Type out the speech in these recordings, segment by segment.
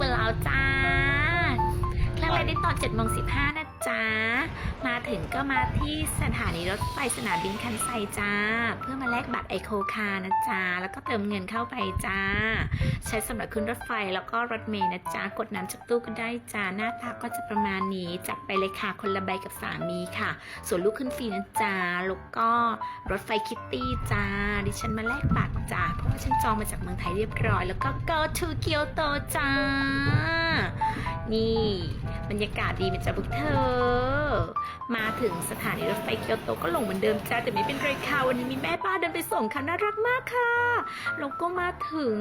กันแล้วจ้าแล้วไปได้ตอน7จ็ดโมงสิบห้า จ๊ะ มาถึงก็มาที่สถานีรถไฟสนามบินคันไซจ้า เพื่อมาแลกบัตรไอโคคานะจ๊ะ แล้วก็เติมเงินเข้าไปจ้า ใช้สำหรับขึ้นรถไฟแล้วก็รถเมล์นะจ๊ะ กดน้ำจากตู้ก็ได้จ้า หน้าตาก็จะประมาณนี้จับไปเลยค่ะ คนละใบกับสามีค่ะ ส่วนลูกขึ้นฟรีนะจ๊ะ แล้วก็รถไฟคิตตี้จ้า ดิฉันมาแลกบัตรจ้า เพราะว่าฉันจองมาจากเมืองไทยเรียบร้อย แล้วก็ go to Kyoto จ้า นี่บรรยากาศดีเป็นจ้าพวกเธอ มาถึงสถานีรถไฟเกียวโตก็ลงเหมือนเดิมจ้าแต่ไม่เป็นไรค่ะวันนี้มีแม่ป้าเดินไปส่งค่ะน่ารักมากค่ะแล้วก็มาถึง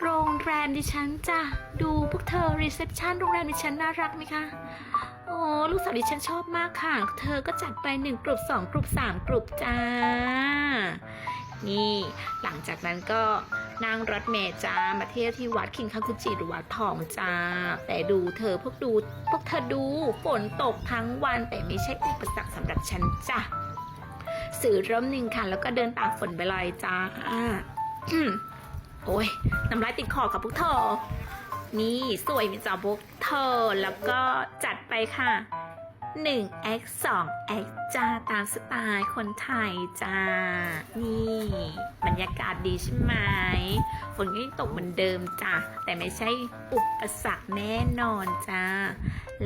โรงแรมดิฉันจ้ะดูพวกเธอรีเซพชันโรงแรมดิฉันน่ารักไหมคะโอ้ลูกสาวดิฉันชอบมากค่ะ เธอก็จัดไปหนึ่งกลุ่มสองกลุ่มสามกลุ่มจ้า นี่ หลังจากนั้นก็ นั่งรถเมล์จ้ามาเที่ยวที่วัดคิงคังคุจิหรือวัดทองจ้า แต่ดูเธอพวกดู พวกเธอดูฝนตกทั้งวันแต่ไม่ใช่อุปสรรคสำหรับฉันจ้ะสื่อร่มหนึ่งค่ะ แล้วก็เดินตากฝนไปเลยจ้าโอ้ยน้ำลายติดคอกับพวกเธอ นี่สวยมีจ้าพวกเธอแล้วก็จัดไปค่ะ 1 x 2 x จ้าตามสไตล์คนไทยจ้า นี่บรรยากาศดีใช่ไหมฝนก็ยังตกเหมือนเดิมจ้าแต่ไม่ใช่อุปสรรคแน่นอนจ้า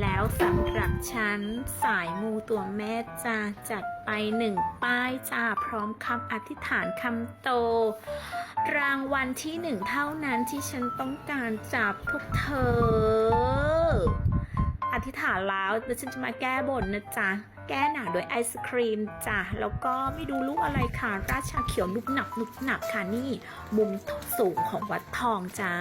แล้วสำหรับฉันสายมูตัวแม่จ้าจัดไปหนึ่งป้ายจ้าพร้อมคำอธิษฐานคำโต รางวัลที่หนึ่งเท่านั้นที่ฉันต้องการจากพวกเธอ อธิษฐานแล้วแล้วฉันจะมาแก้บนนะจ๊ะ แก้หนาโดยไอศครีมจ้ะ แล้วก็ไม่ดูลูกอะไรค่ะ ราชาเขียวนุบหนับนุบหนับค่ะนี่ มุมสูงของวัดทองจ้า